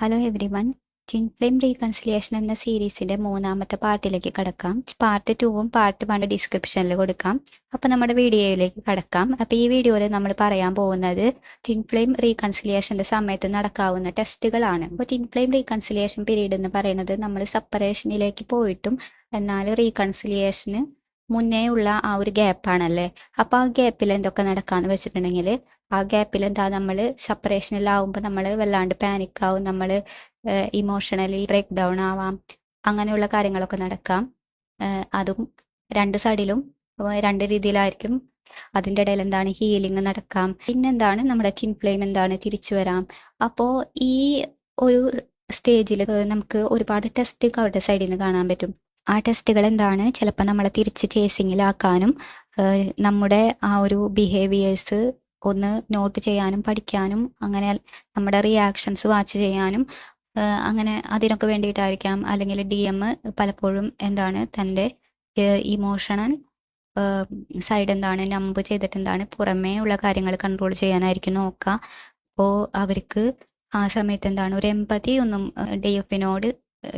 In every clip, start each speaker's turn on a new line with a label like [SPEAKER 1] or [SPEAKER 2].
[SPEAKER 1] Hello everyone twin flame reconciliation എന്ന സീരീസിന്റെ മൂന്നാമത്തെ പാർട്ടിലേക്ക് കടക്കാം. പാർട്ട് ടൂവും പാർട്ട് വൺ ഡിസ്ക്രിപ്ഷനിൽ കൊടുക്കാം. അപ്പോൾ നമ്മുടെ വീഡിയോയിലേക്ക് കടക്കാം. അപ്പോൾ ഈ വീഡിയോയിൽ നമ്മൾ പറയാൻ പോകുന്നത് ടിൻ ഫ്ലെയിം റീകൺസിലിയേഷന്റെ സമയത്ത് നടക്കാവുന്ന ടെസ്റ്റുകളാണ്. അപ്പോൾ ട്വിൻ ഫ്ലെയിം റീകൺസിലിയേഷൻ പീരീഡ് എന്ന് പറയുന്നത് നമ്മൾ സെപ്പറേഷനിലേക്ക് പോയിട്ടും എന്നാൽ റീകൺസിലിയേഷന് മുന്നേ ഉള്ള ആ ഒരു ഗ്യാപ്പാണല്ലേ അപ്പൊ ആ ഗ്യാപ്പിൽ എന്തൊക്കെ നടക്കാന്ന് വെച്ചിട്ടുണ്ടെങ്കിൽ ആ ഗ്യാപ്പിൽ എന്താ നമ്മൾ സെപ്പറേഷനിലാവുമ്പോൾ നമ്മൾ വല്ലാണ്ട് പാനിക് ആവും. നമ്മൾ ഇമോഷണലി ബ്രേക്ക് ഡൗൺ ആവാം. അങ്ങനെയുള്ള കാര്യങ്ങളൊക്കെ നടക്കാം. അതും രണ്ട് സൈഡിലും രണ്ട് രീതിയിലായിരിക്കും. അതിന്റെ ഇടയിൽ എന്താണ് ഹീലിംഗ് നടക്കാം. പിന്നെന്താണ് നമ്മുടെ ടിൻ ഫ്ലെയിം എന്താണ് തിരിച്ചു വരാം. അപ്പോൾ ഈ ഒരു സ്റ്റേജിൽ നമുക്ക് ഒരുപാട് ടെസ്റ്റ് അവരുടെ സൈഡിൽ നിന്ന് കാണാൻ പറ്റും. ആ ടെസ്റ്റുകൾ എന്താണ് ചിലപ്പോൾ നമ്മളെ തിരിച്ച് ചേസിങ്ങിലാക്കാനും നമ്മുടെ ആ ഒരു ബിഹേവിയേഴ്സ് ഒന്ന് നോട്ട് ചെയ്യാനും പഠിക്കാനും അങ്ങനെ നമ്മുടെ റിയാക്ഷൻസ് വാച്ച് ചെയ്യാനും അങ്ങനെ അതിനൊക്കെ വേണ്ടിയിട്ടായിരിക്കാം. അല്ലെങ്കിൽ ഡി എം പലപ്പോഴും എന്താണ് തന്റെ ഇമോഷണൽ സൈഡ് എന്താണ് നമ്പ് ചെയ്തിട്ട് എന്താണ് പുറമേ ഉള്ള കാര്യങ്ങൾ കൺട്രോൾ ചെയ്യാനായിരിക്കും നോക്കുക. അപ്പോൾ അവർക്ക് ആ സമയത്ത് എന്താണ് ഒരു എമ്പതി ഒന്നും ഡി എഫിനോട്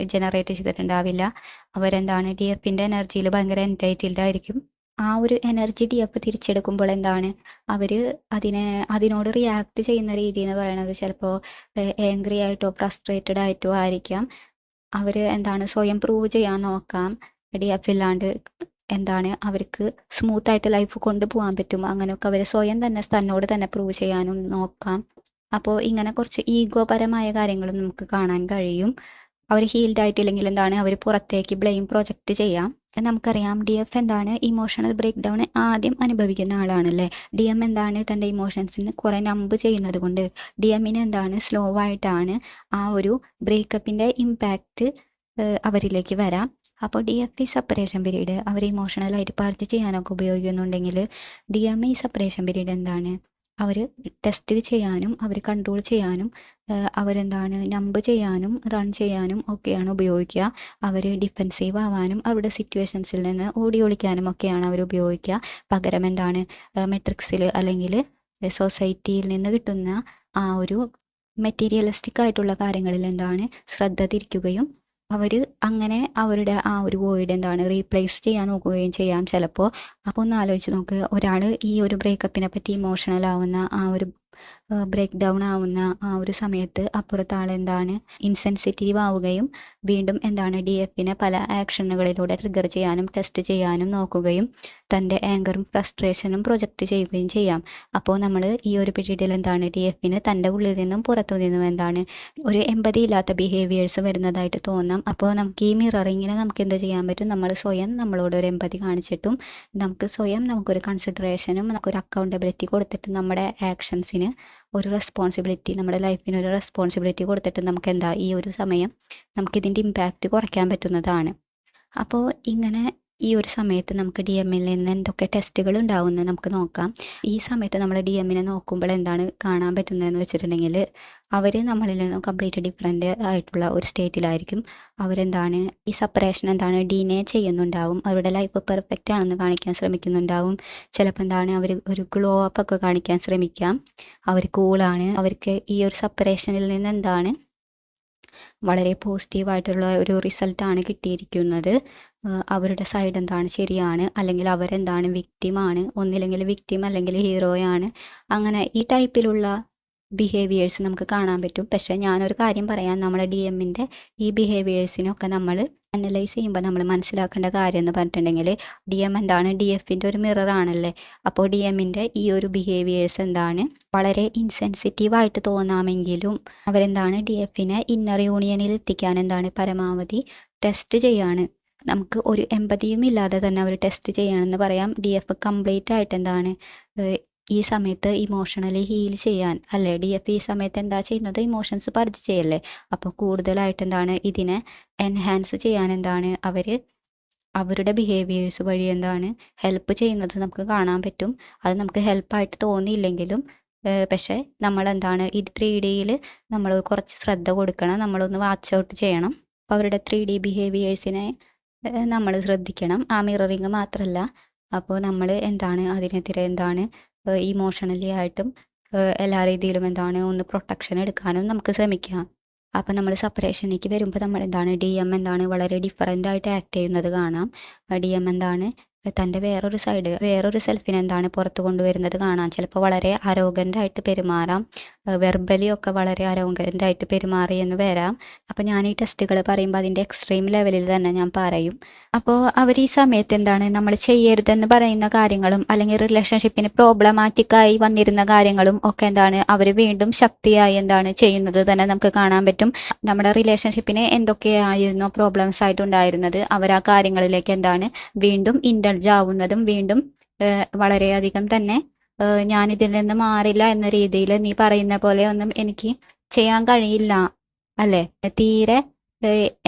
[SPEAKER 1] ജനറേറ്റ് ചെയ്തിട്ടുണ്ടാവില്ല. അവരെന്താണ് ഡി എഫിന്റെ എനർജിയിൽ ഭയങ്കര എന്റൈറ്റിൽഡ് ആയിരിക്കും. ആ ഒരു എനർജി ഡി എഫ് തിരിച്ചെടുക്കുമ്പോൾ എന്താണ്? അവർ അതിനെ അതിനോട് റിയാക്ട് ചെയ്യുന്ന രീതി എന്ന് പറയുന്നത് ചിലപ്പോൾ ഏങ്ക്രി ആയിട്ടോ ഫ്രസ്ട്രേറ്റഡ് ആയിട്ടോ ആയിരിക്കാം. അവർ എന്താണ് സ്വയം പ്രൂവ് ചെയ്യാൻ നോക്കാം. ഡി എഫ് ഇല്ലാണ്ട് എന്താണ് അവർക്ക് സ്മൂത്ത് ആയിട്ട് ലൈഫ് കൊണ്ടുപോകാൻ പറ്റും. അങ്ങനെയൊക്കെ അവർ സ്വയം തന്നെ തന്നോട് തന്നെ പ്രൂവ് ചെയ്യാനും നോക്കാം. അപ്പോൾ ഇങ്ങനെ കുറച്ച് ഈഗോപരമായ കാര്യങ്ങളും നമുക്ക് കാണാൻ കഴിയും. അവർ ഹീൽഡ് ആയിട്ടില്ലെങ്കിൽ എന്താണ് അവർ പുറത്തേക്ക് ബ്ലെയിം പ്രൊജക്റ്റ് ചെയ്യാം. നമുക്കറിയാം. ഡി എഫ് എന്താണ് ഇമോഷണൽ ബ്രേക്ക് ഡൗൺ ആദ്യം അനുഭവിക്കുന്ന ആളാണല്ലേ? ഡി എം എന്താണ് തന്റെ ഇമോഷൻസിന് കുറേ നമ്പ് ചെയ്യുന്നത് കൊണ്ട് ഡി എമ്മിന് എന്താണ് സ്ലോ ആയിട്ടാണ് ആ ഒരു ബ്രേക്കപ്പിന്റെ ഇമ്പാക്റ്റ് അവരിലേക്ക് വരാം. അപ്പോൾ ഡി എഫ് ഈ സെപ്പറേഷൻ പീരീഡ് അവർ ഇമോഷണലായിട്ട് പാർട്ടി ചെയ്യാനൊക്കെ ഉപയോഗിക്കുന്നുണ്ടെങ്കിൽ ഡി എം ഈ സെപ്പറേഷൻ പീരീഡ് എന്താണ്? അവർ ടെസ്റ്റ് ചെയ്യാനും അവർ കൺട്രോൾ ചെയ്യാനും അവരെന്താണ് നമ്പ് ചെയ്യാനും റൺ ചെയ്യാനും ഒക്കെയാണ് ഉപയോഗിക്കുക. അവർ ഡിഫെൻസീവ് ആവാനും അവരുടെ സിറ്റുവേഷൻസിൽ നിന്ന് ഓടി ഒളിക്കാനും ഒക്കെയാണ് അവർ ഉപയോഗിക്കുക. പകരം എന്താണ് മെട്രിക്സിൽ അല്ലെങ്കിൽ സൊസൈറ്റിയിൽ നിന്ന് കിട്ടുന്ന ആ ഒരു മെറ്റീരിയലിസ്റ്റിക് ആയിട്ടുള്ള കാര്യങ്ങളിൽ എന്താണ് ശ്രദ്ധ തിരിക്കുകയും അവർ അങ്ങനെ അവരുടെ ആ ഒരു വോയിഡ് എന്താണ് റീപ്ലേസ് ചെയ്യാൻ നോക്കുകയും ചെയ്യാം ചിലപ്പോൾ അപ്പോൾ ഒന്ന് ആലോചിച്ച് നോക്ക് ഒരാൾ ഈ ഒരു ബ്രേക്കപ്പിനെ പറ്റി ഇമോഷണൽ ആവുന്ന ആ ഒരു ബ്രേക്ക് ഡൗൺ ആവുന്ന ആ ഒരു സമയത്ത് അപ്പുറത്ത് ആളെന്താണ് ഇൻസെൻസിറ്റീവ് ആവുകയും വീണ്ടും എന്താണ് ഡി എഫിനെ പല ആക്ഷനുകളിലൂടെ ട്രിഗർ ചെയ്യാനും ടെസ്റ്റ് ചെയ്യാനും നോക്കുകയും തന്റെ ആങ്കറും ഫ്രസ്ട്രേഷനും പ്രൊജക്റ്റ് ചെയ്യുകയും ചെയ്യാം. അപ്പോൾ നമ്മൾ ഈ ഒരു പീരീഡിൽ എന്താണ് ഡി എഫിന് തന്റെ ഉള്ളിൽ നിന്നും പുറത്തു നിന്നും എന്താണ് ഒരു എമ്പതി ഇല്ലാത്ത ബിഹേവിയേഴ്സ് വരുന്നതായിട്ട് തോന്നാം. അപ്പോൾ നമുക്ക് ഈ മിററിങ്ങിനെ നമുക്ക് എന്ത് ചെയ്യാൻ പറ്റും? നമ്മൾ സ്വയം നമ്മളോട് ഒരു എമ്പതി കാണിച്ചിട്ടും നമുക്ക് സ്വയം നമുക്കൊരു കൺസിഡറേഷനും നമുക്കൊരു അക്കൗണ്ടബിലിറ്റി കൊടുത്തിട്ട് നമ്മുടെ ആക്ഷൻസിന് ഒരു റെസ്പോൺസിബിലിറ്റി നമ്മുടെ ലൈഫിന് ഒരു റെസ്പോൺസിബിലിറ്റി കൊടുത്തിട്ട് നമുക്ക് എന്താ ഈ ഒരു സമയം നമുക്കിതിന്റെ ഇമ്പാക്റ്റ് കുറയ്ക്കാൻ പറ്റുന്നതാണ്. അപ്പോൾ ഇങ്ങനെ ഈ ഒരു സമയത്ത് നമുക്ക് ഡി എമ്മിൽ നിന്ന് എന്തൊക്കെ ടെസ്റ്റുകൾ ഉണ്ടാവുമെന്ന് നമുക്ക് നോക്കാം. ഈ സമയത്ത് നമ്മൾ ഡി എമ്മിനെ നോക്കുമ്പോൾ എന്താണ് കാണാൻ പറ്റുന്നതെന്ന് വെച്ചിട്ടുണ്ടെങ്കിൽ അവർ നമ്മളിൽ നിന്നും കംപ്ലീറ്റ് ഡിഫറെന്റ് ആയിട്ടുള്ള ഒരു സ്റ്റേറ്റിലായിരിക്കും അവരെന്താണ് ഈ സെപ്പറേഷൻ എന്താണ് ഡീനെ ചെയ്യുന്നുണ്ടാവും. അവരുടെ ലൈഫ് പെർഫെക്റ്റ് ആണെന്ന് കാണിക്കാൻ ശ്രമിക്കുന്നുണ്ടാവും. ചിലപ്പോൾ എന്താണ് അവർ ഒരു ഗ്ലോ അപ്പ് ഒക്കെ കാണിക്കാൻ ശ്രമിക്കാം. അവർ കൂളാണ് അവർക്ക് ഈ ഒരു സെപ്പറേഷനിൽ നിന്ന് എന്താണ് വളരെ പോസിറ്റീവായിട്ടുള്ള ഒരു റിസൾട്ടാണ് കിട്ടിയിരിക്കുന്നത്. അവരുടെ സൈഡ് എന്താണ് ശരിയാണ് അല്ലെങ്കിൽ അവരെന്താണ് വിക്റ്റിമാണ് ഒന്നില്ലെങ്കിൽ വിക്റ്റിം അല്ലെങ്കിൽ ഹീറോയാണ് അങ്ങനെ ഈ ടൈപ്പിലുള്ള ബിഹേവിയേഴ്സ് നമുക്ക് കാണാൻ പറ്റും. പക്ഷേ ഞാനൊരു കാര്യം പറയാം. നമ്മുടെ ഡി എമ്മിന്റെ ഈ ബിഹേവിയേഴ്സിനൊക്കെ നമ്മൾ അനലൈസ് ചെയ്യുമ്പോൾ നമ്മൾ മനസ്സിലാക്കേണ്ട കാര്യം എന്ന് പറഞ്ഞിട്ടുണ്ടെങ്കിൽ ഡി എം എന്താണ്? ഡി എഫിന്റെ ഒരു മിറർ ആണല്ലേ? അപ്പോൾ ഡി എമ്മിന്റെ ഈ ഒരു ബിഹേവിയേഴ്സ് എന്താണ്? വളരെ ഇൻസെൻസിറ്റീവ് ആയിട്ട് തോന്നാമെങ്കിലും അവരെന്താണ്? ഡി എഫിനെ ഇന്നർ യൂണിയനിൽ എത്തിക്കാൻ എന്താണ് പരമാവധി ടെസ്റ്റ് ചെയ്യാണ്. നമുക്ക് ഒരു എമ്പതിയും ഇല്ലാതെ തന്നെ അവർ ടെസ്റ്റ് ചെയ്യണമെന്ന് പറയാം. ഡി എഫ് കംപ്ലീറ്റ് ആയിട്ട് എന്താണ്? ഈ സമയത്ത് ഇമോഷണലി ഹീൽ ചെയ്യാൻ അല്ലേ? ഡി എഫ് ഈ സമയത്ത് എന്താ ചെയ്യുന്നത്? ഇമോഷൻസ് പർച്ച് ചെയ്യല്ലേ? അപ്പോൾ കൂടുതലായിട്ട് എന്താണ്? ഇതിനെ എൻഹാൻസ് ചെയ്യാൻ എന്താണ്? അവർ അവരുടെ ബിഹേവിയേഴ്സ് വഴി എന്താണ്? ഹെൽപ്പ് ചെയ്യുന്നത് നമുക്ക് കാണാൻ പറ്റും. അത് നമുക്ക് ഹെൽപ്പായിട്ട് തോന്നിയില്ലെങ്കിലും പക്ഷേ നമ്മളെന്താണ്? ഈ ത്രീ ഡിയിൽ നമ്മൾ കുറച്ച് ശ്രദ്ധ കൊടുക്കണം. നമ്മളൊന്ന് വാച്ച് ഔട്ട് ചെയ്യണം. അവരുടെ ത്രീ ഡി ബിഹേവിയേഴ്സിനെ നമ്മൾ ശ്രദ്ധിക്കണം. ആ മിററിങ് മാത്രമല്ല അപ്പോൾ നമ്മൾ എന്താണ് അതിനെതിരെ എന്താണ് ഇമോഷണലി ആയിട്ടും എല്ലാ രീതിയിലും എന്താണ് ഒന്ന് പ്രൊട്ടക്ഷൻ എടുക്കാനും നമുക്ക് ശ്രമിക്കാം. അപ്പോൾ നമ്മൾ സെപ്പറേഷനിലേക്ക് വരുമ്പോൾ നമ്മൾ എന്താണ് ഡി എം എന്താണ് വളരെ ഡിഫറന്റ് ആയിട്ട് ആക്ട് ചെയ്യുന്നത് കാണാം. ഡി എം എന്താണ് തന്റെ വേറൊരു സൈഡ് വേറൊരു സെൽഫിനെ എന്താണ് പുറത്തു കൊണ്ടുവരുന്നത് കാണാം. ചിലപ്പോൾ വളരെ അരോഗന്റായിട്ട് പെരുമാറാം. വെർബലി ഒക്കെ വളരെ അരോഗന്റായിട്ട് പെരുമാറി എന്ന് വരാം. അപ്പോൾ ഞാൻ ഈ ടെസ്റ്റുകൾ പറയുമ്പോൾ അതിന്റെ എക്സ്ട്രീം ലെവലിൽ തന്നെ ഞാൻ പറയും. അപ്പോൾ അവർ ഈ സമയത്ത് എന്താണ് നമ്മൾ ചെയ്യരുതെന്ന് പറയുന്ന കാര്യങ്ങളും അല്ലെങ്കിൽ റിലേഷൻഷിപ്പിന് പ്രോബ്ലമാറ്റിക്കായി വന്നിരുന്ന കാര്യങ്ങളും ഒക്കെ എന്താണ് അവർ വീണ്ടും ശക്തിയായി എന്താണ് ചെയ്യുന്നത് തന്നെ നമുക്ക് കാണാൻ പറ്റും. നമ്മുടെ റിലേഷൻഷിപ്പിന് എന്തൊക്കെയായിരുന്നു പ്രോബ്ലംസ് ആയിട്ടുണ്ടായിരുന്നത് അവർ ആ കാര്യങ്ങളിലേക്ക് എന്താണ് വീണ്ടും ഇൻഡൾജ് ആവുന്നതും വീണ്ടും വളരെയധികം തന്നെ ഏഹ് ഇതിൽ നിന്ന് മാറില്ല എന്ന രീതിയിൽ നീ പറയുന്ന പോലെ ഒന്നും എനിക്ക് ചെയ്യാൻ കഴിയില്ല അല്ലേ? തീരെ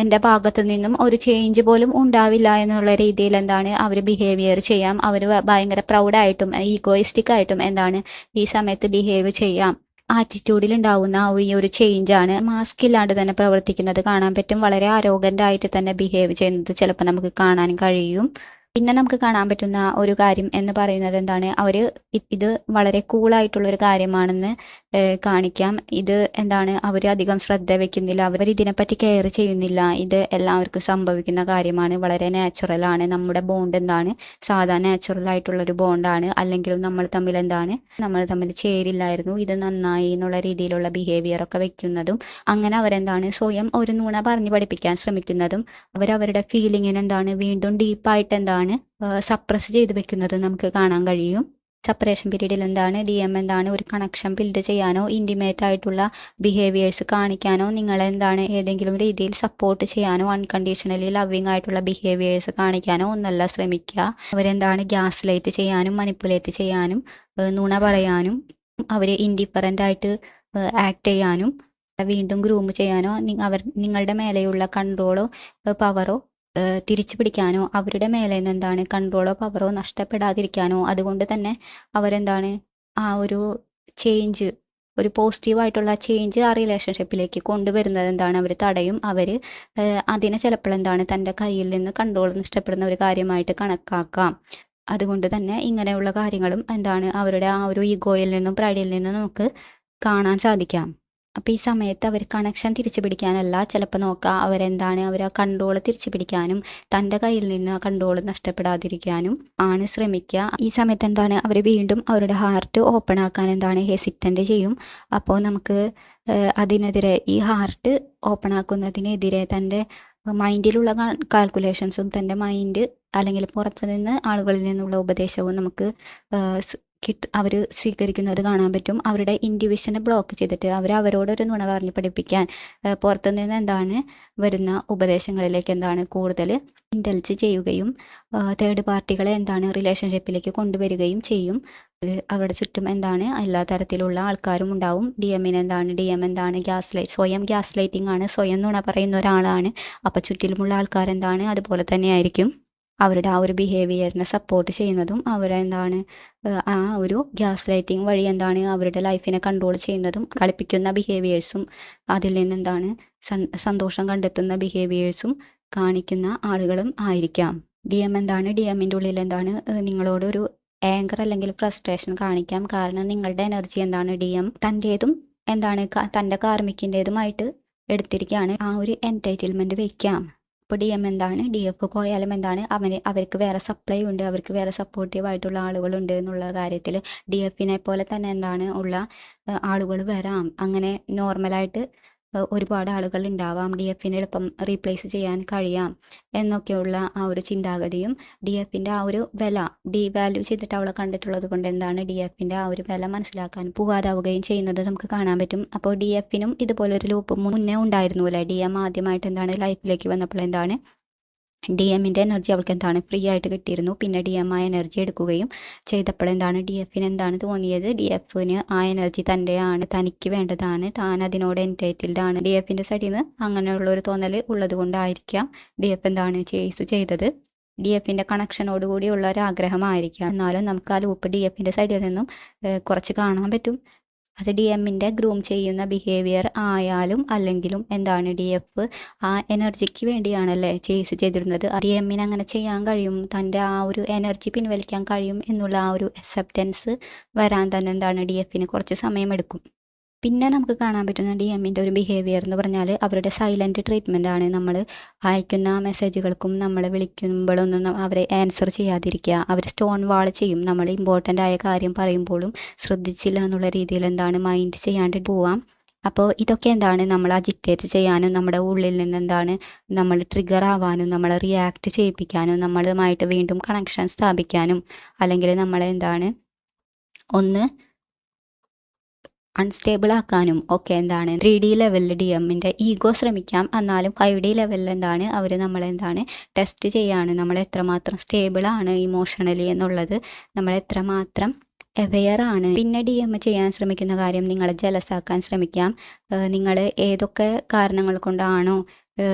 [SPEAKER 1] എന്റെ ഭാഗത്തു നിന്നും ഒരു ചേഞ്ച് പോലും ഉണ്ടാവില്ല എന്നുള്ള രീതിയിൽ എന്താണ് അവർ ബിഹേവിയർ ചെയ്യാം. അവർ ഭയങ്കര പ്രൗഡായിട്ടും ഈഗോയിസ്റ്റിക് ആയിട്ടും എന്താണ് ഈ സമയത്ത് ബിഹേവ് ചെയ്യാം. ആറ്റിറ്റ്യൂഡിൽ ഉണ്ടാവുന്ന ഈ ഒരു ചേഞ്ച് ആണ്. മാസ്ക് ഇല്ലാണ്ട് തന്നെ പ്രവർത്തിക്കുന്നത് കാണാൻ പറ്റും. വളരെ ആരോഗ്യന്റായിട്ട് തന്നെ ബിഹേവ് ചെയ്യുന്നത് ചിലപ്പോൾ നമുക്ക് കാണാൻ കഴിയും. പിന്നെ നമുക്ക് കാണാൻ പറ്റുന്ന ഒരു കാര്യം എന്ന് പറയുന്നത് എന്താണ്? അവർ ഇത് വളരെ കൂളായിട്ടുള്ളൊരു കാര്യമാണെന്ന് കാണിക്കാം. ഇത് എന്താണ്? അവർ അധികം ശ്രദ്ധ വെക്കുന്നില്ല. അവർ ഇതിനെപ്പറ്റി കെയർ ചെയ്യുന്നില്ല. ഇത് എല്ലാവർക്കും സംഭവിക്കുന്ന കാര്യമാണ്. വളരെ നാച്ചുറൽ ആണ്. നമ്മുടെ ബോണ്ട് എന്താണ്? സാധാ നാച്ചുറൽ ആയിട്ടുള്ളൊരു ബോണ്ടാണ് അല്ലെങ്കിൽ നമ്മൾ തമ്മിൽ എന്താണ്? നമ്മൾ തമ്മിൽ ചേരില്ലായിരുന്നു. ഇത് നന്നായി എന്നുള്ള രീതിയിലുള്ള ബിഹേവിയർ ഒക്കെ വെക്കുന്നതും അങ്ങനെ അവരെന്താണ്? സ്വയം ഒരു നുണ പറഞ്ഞു പഠിപ്പിക്കാൻ ശ്രമിക്കുന്നതും അവരവരുടെ ഫീലിങ്ങിന് എന്താണ്? വീണ്ടും ഡീപ്പായിട്ട് എന്താണ് സപ്രസ് ചെയ്ത് വെക്കുന്നതും നമുക്ക് കാണാൻ കഴിയും. സെപ്പറേഷൻ പീരീഡിൽ എന്താണ് ഡി എം എന്താണ് ഒരു കണക്ഷൻ ബിൽഡ് ചെയ്യാനോ ഇന്റിമേറ്റ് ആയിട്ടുള്ള ബിഹേവിയേഴ്സ് കാണിക്കാനോ നിങ്ങളെ എന്താണ് ഏതെങ്കിലും രീതിയിൽ സപ്പോർട്ട് ചെയ്യാനോ അൺകണ്ടീഷണലി ലവിങ് ആയിട്ടുള്ള ബിഹേവിയേഴ്സ് കാണിക്കാനോ ഒന്നല്ല ശ്രമിക്കുക. അവരെന്താണ് ഗ്യാസ് ലൈറ്റ് ചെയ്യാനും മനിപ്പുലേറ്റ് ചെയ്യാനും നുണ പറയാനും അവരെ ഇൻഡിഫറന്റ് ആയിട്ട് ആക്ട് ചെയ്യാനും വീണ്ടും ഗ്രൂം ചെയ്യാനോ അവർ നിങ്ങളുടെ മേലെയുള്ള കൺട്രോളോ പവറോ തിരിച്ചു പിടിക്കാനോ അവരുടെ മേലെ നിന്ന് എന്താണ് കൺട്രോളോ പവറോ നഷ്ടപ്പെടാതിരിക്കാനോ അതുകൊണ്ട് തന്നെ അവരെന്താണ് ആ ഒരു ചേഞ്ച് ഒരു പോസിറ്റീവായിട്ടുള്ള ചേഞ്ച് ആ റിലേഷൻഷിപ്പിലേക്ക് കൊണ്ടുവരുന്നത് എന്താണ് അവർ തടയും. അവർ അതിനെ ചിലപ്പോൾ എന്താണ് തന്റെ കയ്യിൽ നിന്ന് കൺട്രോൾ നഷ്ടപ്പെടുന്ന ഒരു കാര്യമായിട്ട് കണക്കാക്കാം. അതുകൊണ്ട് തന്നെ ഇങ്ങനെയുള്ള കാര്യങ്ങളും എന്താണ് അവരുടെ ആ ഒരു ഈഗോയിൽ നിന്നും പ്രൈഡിൽ നിന്നും നമുക്ക് കാണാൻ സാധിക്കാം. അപ്പോൾ ഈ സമയത്ത് അവർ കണക്ഷൻ തിരിച്ചു പിടിക്കാനല്ല ചിലപ്പോൾ നോക്കുക അവരെന്താണ് അവർ ആ കൺട്രോൾ തിരിച്ചു പിടിക്കാനും തന്റെ കയ്യിൽ നിന്ന് ആ കൺട്രോൾ നഷ്ടപ്പെടാതിരിക്കാനും ആണ് ശ്രമിക്കുക. ഈ സമയത്ത് എന്താണ് അവർ വീണ്ടും അവരുടെ ഹാർട്ട് ഓപ്പൺ ആക്കാൻ എന്താണ് ഹെസിറ്റന്റ് ചെയ്യും. അപ്പോൾ നമുക്ക് അതിനെതിരെ ഈ ഹാർട്ട് ഓപ്പൺ ആക്കുന്നതിനെതിരെ തന്റെ മൈൻഡിലുള്ള കാൽക്കുലേഷൻസും തന്റെ മൈൻഡ് അല്ലെങ്കിൽ പുറത്തുനിന്ന് ആളുകളിൽ നിന്നുള്ള ഉപദേശവും നമുക്ക് കിട്ട അവർ സ്വീകരിക്കുന്നത് കാണാൻ പറ്റും. അവരുടെ ഇൻഡിവിഷനെ ബ്ലോക്ക് ചെയ്തിട്ട് അവർ അവരോടൊരു നുണ പറഞ്ഞ് പഠിപ്പിക്കാൻ ഏഹ്, പുറത്തു നിന്ന് എന്താണ് വരുന്ന ഉപദേശങ്ങളിലേക്ക് എന്താണ് കൂടുതൽ ഇൻഡൽജ് ചെയ്യുകയും തേർഡ് പാർട്ടികളെ എന്താണ് റിലേഷൻഷിപ്പിലേക്ക് കൊണ്ടുവരികയും ചെയ്യും. അവരുടെ ചുറ്റും എന്താണ് എല്ലാ തരത്തിലുള്ള ആൾക്കാരും ഉണ്ടാവും. ഡി എമ്മിന് എന്താണ് ഡി എം എന്താണ് ഗ്യാസ് ലൈറ്റ് സ്വയം ഗ്യാസ് ലൈറ്റിംഗ് ആണ് സ്വയം നുണ പറയുന്ന ഒരാളാണ്. അപ്പം ചുറ്റിലുമുള്ള ആൾക്കാരെന്താണ് അതുപോലെ തന്നെയായിരിക്കും അവരുടെ ആ ഒരു ബിഹേവിയറിനെ സപ്പോർട്ട് ചെയ്യുന്നതും അവരെ എന്താണ് ആ ഒരു ഗ്യാസ് ലൈറ്റിംഗ് വഴി എന്താണ് അവരുടെ ലൈഫിനെ കൺട്രോൾ ചെയ്യുന്നതും കളിപ്പിക്കുന്ന ബിഹേവിയേഴ്സും അതിൽ നിന്ന് എന്താണ് സന്തോഷം കണ്ടെത്തുന്ന ബിഹേവിയേഴ്സും കാണിക്കുന്ന ആളുകളും ആയിരിക്കാം. ഡി എം എന്താണ്? ഡി എമ്മിന്റെ ഉള്ളിൽ എന്താണ് നിങ്ങളോടൊരു ആങ്കർ അല്ലെങ്കിൽ ഫ്രസ്ട്രേഷൻ കാണിക്കാം. കാരണം നിങ്ങളുടെ എനർജി എന്താണ്? ഡി എം തന്റേതും എന്താണ് തന്റെ കാർമിക്കിന്റേതുമായിട്ട് എടുത്തിരിക്കുകയാണ്. ആ ഒരു എന്റൈറ്റിൽമെന്റ് വയ്ക്കാം ഇപ്പോൾ ഡി എം എന്താണ്? ഡി എഫ് പോയാലും എന്താണ്? അവന് അവർക്ക് വേറെ സപ്ലൈ ഉണ്ട് അവർക്ക് വേറെ സപ്പോർട്ടീവ് ആയിട്ടുള്ള ആളുകളുണ്ട് എന്നുള്ള കാര്യത്തിൽ ഡി എഫിനെ പോലെ തന്നെ എന്താണ്? ഉള്ള ആളുകൾ വരാം. അങ്ങനെ നോർമലായിട്ട് ഒരുപാട് ആളുകൾ ഉണ്ടാവാം ഡി എഫിനെ എളുപ്പം റീപ്ലേസ് ചെയ്യാൻ കഴിയാം എന്നൊക്കെയുള്ള ആ ഒരു ചിന്താഗതിയും ഡി എഫിന്റെ ആ ഒരു വില ഡി വാല്യൂ ചെയ്തിട്ട് അവളെ കണ്ടിട്ടുള്ളത് കൊണ്ട് എന്താണ് ഡി എഫിന്റെ ആ ഒരു വില മനസ്സിലാക്കാൻ പോകാതാവുകയും ചെയ്യുന്നത് നമുക്ക് കാണാൻ പറ്റും. അപ്പോൾ ഡി എഫിനും ഇതുപോലൊരു ലൂപ്പ് മുന്നേ ഉണ്ടായിരുന്നു അല്ലേ? ഡി എം ആദ്യമായിട്ട് എന്താണ് ലൈഫിലേക്ക് വന്നപ്പോൾ എന്താണ് ഡി എമ്മിന്റെ എനർജി അവൾക്ക് എന്താണ് ഫ്രീ ആയിട്ട് കിട്ടിയിരുന്നു. പിന്നെ ഡി എം ആ എനർജി എടുക്കുകയും ചെയ്തപ്പോൾ എന്താണ് ഡി എഫിന് എന്താണ് തോന്നിയത്? ഡി എഫിന് ആ എനർജി തന്റെയാണ് തനിക്ക് വേണ്ടതാണ്. താൻ അതിനോട് എന്റൈറ്റിൽഡ് ആണ്. ഡി എഫിന്റെ സൈഡിൽ നിന്ന് അങ്ങനെയുള്ള ഒരു തോന്നൽ ഉള്ളത് കൊണ്ടായിരിക്കാം ഡി എഫ് എന്താണ് ചേസ് ചെയ്തത്. ഡി എഫിന്റെ കണക്ഷനോട് കൂടിയുള്ള ഒരു ആഗ്രഹമായിരിക്കാം. എന്നാലും നമുക്ക് ആ ലൂപ്പ് ഡി എഫിന്റെ സൈഡിൽ നിന്നും കുറച്ച് കാണാൻ പറ്റും. അത് ഡി എമ്മിന്റെ ഗ്രൂം ചെയ്യുന്ന ബിഹേവിയർ ആയാലും അല്ലെങ്കിലും എന്താണ് ഡി എഫ് ആ എനർജിക്ക് വേണ്ടിയാണല്ലേ ചേസ് ചെയ്തിരുന്നത്. ഡി എമ്മിന് അങ്ങനെ ചെയ്യാൻ കഴിയും തന്റെ ആ ഒരു എനർജി പിൻവലിക്കാൻ കഴിയും എന്നുള്ള ആ ഒരു അക്സെപ്റ്റൻസ് വരാൻ തന്നെ എന്താണ് ഡി എഫിന് കുറച്ച് സമയമെടുക്കും. പിന്നെ നമുക്ക് കാണാൻ പറ്റുന്ന ഡി എമ്മിന്റെ ഒരു ബിഹേവിയർ എന്ന് പറഞ്ഞാൽ അവരുടെ സൈലന്റ് ട്രീറ്റ്മെന്റ് ആണ്. നമ്മൾ അയക്കുന്ന മെസ്സേജുകൾക്കും നമ്മൾ വിളിക്കുമ്പോഴൊന്നും അവരെ ആൻസർ ചെയ്യാതിരിക്കുക. അവർ സ്റ്റോൺ വാൾ ചെയ്യും. നമ്മൾ ഇമ്പോർട്ടന്റ് ആയ കാര്യം പറയുമ്പോഴും ശ്രദ്ധിച്ചില്ല എന്നുള്ള രീതിയിൽ എന്താണ് മൈൻഡ് ചെയ്യാണ്ട് പോവാം. അപ്പോൾ ഇതൊക്കെ എന്താണ് നമ്മൾ അജിറ്റേറ്റ് ചെയ്യാനും നമ്മുടെ ഉള്ളിൽ നിന്ന് എന്താണ് നമ്മൾ ട്രിഗർ ആവാനും നമ്മളെ റിയാക്ട് ചെയ്യിപ്പിക്കാനും നമ്മളുമായിട്ട് വീണ്ടും കണക്ഷൻ സ്ഥാപിക്കാനും അല്ലെങ്കിൽ നമ്മളെ എന്താണ് ഒന്ന് അൺസ്റ്റേബിൾ ആക്കാനും ഒക്കെ എന്താണ് ത്രീ ഡി ലെവലിൽ ഡി എമ്മിന്റെ ഈഗോ ശ്രമിക്കാം. എന്നാലും ഫൈവ് ഡി ലെവലിൽ എന്താണ്? അവർ നമ്മളെന്താണ് ടെസ്റ്റ് ചെയ്യാണ്. നമ്മൾ എത്രമാത്രം സ്റ്റേബിൾ ആണ് ഇമോഷണലി എന്നുള്ളത്. നമ്മൾ എത്രമാത്രം അവെയർ ആണ്. പിന്നെ ഡി എം ചെയ്യാൻ ശ്രമിക്കുന്ന കാര്യം നിങ്ങളെ ജലസാക്കാൻ ശ്രമിക്കാം. നിങ്ങൾ ഏതൊക്കെ കാരണങ്ങൾ കൊണ്ടാണോ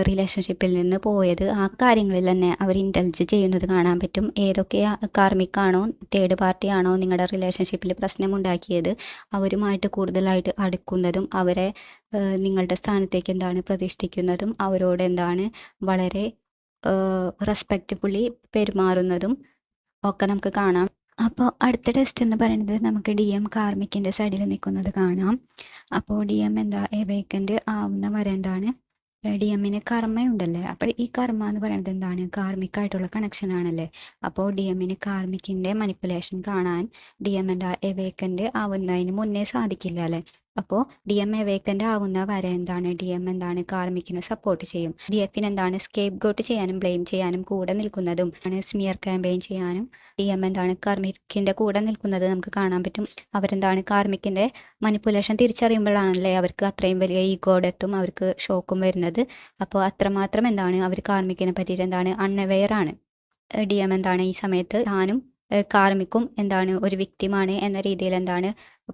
[SPEAKER 1] റിലേഷൻഷിപ്പിൽ നിന്ന് പോയത്. ആ കാര്യങ്ങളിൽ തന്നെ അവർ ഇന്റലിജ് ചെയ്യുന്നത് കാണാൻ പറ്റും. ഏതൊക്കെ കാർമിക്കാണോ തേർഡ് പാർട്ടി ആണോ നിങ്ങളുടെ റിലേഷൻഷിപ്പിൽ പ്രശ്നമുണ്ടാക്കിയത് അവരുമായിട്ട് കൂടുതലായിട്ട് അടുക്കുന്നതും അവരെ നിങ്ങളുടെ സ്ഥാനത്തേക്ക് എന്താണ് പ്രതിഷ്ഠിക്കുന്നതും അവരോട് എന്താണ് വളരെ റെസ്പെക്റ്റ്ഫുള്ളി പെരുമാറുന്നതും ഒക്കെ നമുക്ക് കാണാം. അപ്പോൾ അടുത്ത ടെസ്റ്റ് എന്ന് പറയുന്നത് നമുക്ക് ഡി എം കാർമിക്കിന്റെ സൈഡിൽ നിൽക്കുന്നത് കാണാം. അപ്പോൾ ഡി എം എന്താ വേക്കന്റ് ആവുന്ന വരെ എന്താണ്? ഡി എമ്മിന് കർമ്മയുണ്ടല്ലേ? അപ്പോൾ ഈ കർമ്മ എന്ന് പറയുന്നത് എന്താണ്? കാർമിക്കായിട്ടുള്ള കണക്ഷൻ ആണല്ലേ? അപ്പോൾ ഡി എമ്മിന് കാർമിക്കിന്റെ മനിപ്പുലേഷൻ കാണാൻ ഡി എം എന്താ എവേക്കന്റ് ആവുന്നതിന് മുന്നേ സാധിക്കില്ല അല്ലേ? അപ്പോൾ ഡി എം എ വേക്കന്റ് ആവുന്ന വരെ എന്താണ് ഡി എം എന്താണ് കാർമിക്കിനെ സപ്പോർട്ട് ചെയ്യും? ഡി എഫിന് എന്താണ് സ്കേപ്പ് ഗോട്ട് ചെയ്യാനും ബ്ലെയിം ചെയ്യാനും കൂടെ നിൽക്കുന്നതും? ആണ് സ്മിയർ ക്യാമ്പയിൻ ചെയ്യാനും ഡി എം എന്താണ് കാർമിക്കിന്റെ കൂടെ നിൽക്കുന്നത് നമുക്ക് കാണാൻ പറ്റും. അവരെന്താണ് കാർമിക്കിന്റെ മനിപ്പുലേഷൻ തിരിച്ചറിയുമ്പോഴാണല്ലേ അവർക്ക് അത്രയും വലിയ ഈഗോഡെത്തും അവർക്ക് ഷോക്കും വരുന്നത്. അപ്പോൾ അത്രമാത്രം എന്താണ് അവർ കാർമിക്കിനെ പറ്റിയിട്ട് എന്താണ് അൺഅവെയർ ആണ്. ഡി എം എന്താണ് ഈ സമയത്ത് താനും കാർമിക്കും എന്താണ് ഒരു വ്യക്തിമാണ് എന്ന രീതിയിൽ എന്താണ്